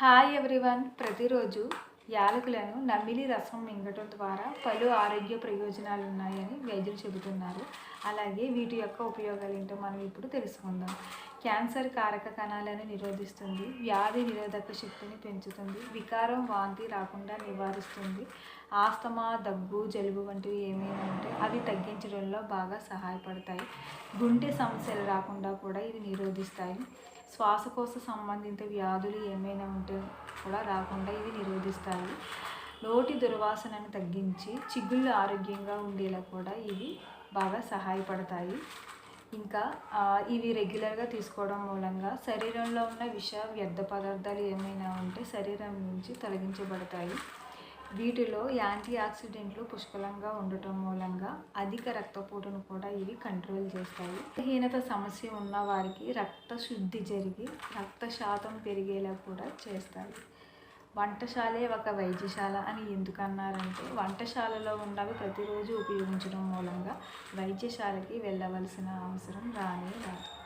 Hi everyone. ప్రతిరోజు యాలకులను నమిలి రసం మింగటం ద్వారా పలు ఆరోగ్య ప్రయోజనాలు ఉన్నాయని వైద్యులు చెబుతున్నారు. అలాగే వీటి యొక్క ఉపయోగాలు ఏంటో మనం ఇప్పుడు తెలుసుకుందాం. క్యాన్సర్ కారక కణాలను నిరోధిస్తుంది వ్యాధి నిరోధక శక్తిని పెంచుతుంది వికారం వాంతి రాకుండా నివారిస్తుంది ఆస్తమా దగ్గు జలుబు వంటివి ఏమైనా ఉంటే అవి తగ్గించడంలో బాగా సహాయపడతాయి. గుండె సమస్యలు రాకుండా కూడా ఇవి నిరోధిస్తాయి. శ్వాసకోశ సంబంధిత వ్యాధులు ఏమైనా ఉంటే కూడా రాకుండా ఇవి నిరోధిస్తాయి. నోటి దుర్వాసనను తగ్గించి చిగుళ్ళు ఆరోగ్యంగా ఉండేలా కూడా ఇవి బాగా సహాయపడతాయి. ఇంకా ఇవి రెగ్యులర్గా తీసుకోవడం మూలంగా శరీరంలో ఉన్న విష వ్యర్థ పదార్థాలు ఏమైనా ఉంటే శరీరం నుంచి తొలగించబడతాయి. వీటిలో యాంటీ ఆక్సిడెంట్లు పుష్కలంగా ఉండటం మూలంగా అధిక రక్తపోటును కూడా ఇవి కంట్రోల్ చేస్తాయి. రక్తహీనత సమస్య ఉన్న వారికి రక్త శుద్ధి జరిగి రక్త శాతం పెరిగేలా కూడా చేస్తాయి. వంటశాలే ఒక వైద్యశాల అని ఎందుకన్నారంటే వంటశాలలో ఉన్నవి ప్రతిరోజు ఉపయోగించడం మూలంగా వైద్యశాలకి వెళ్ళవలసిన అవసరం రానే రాదు.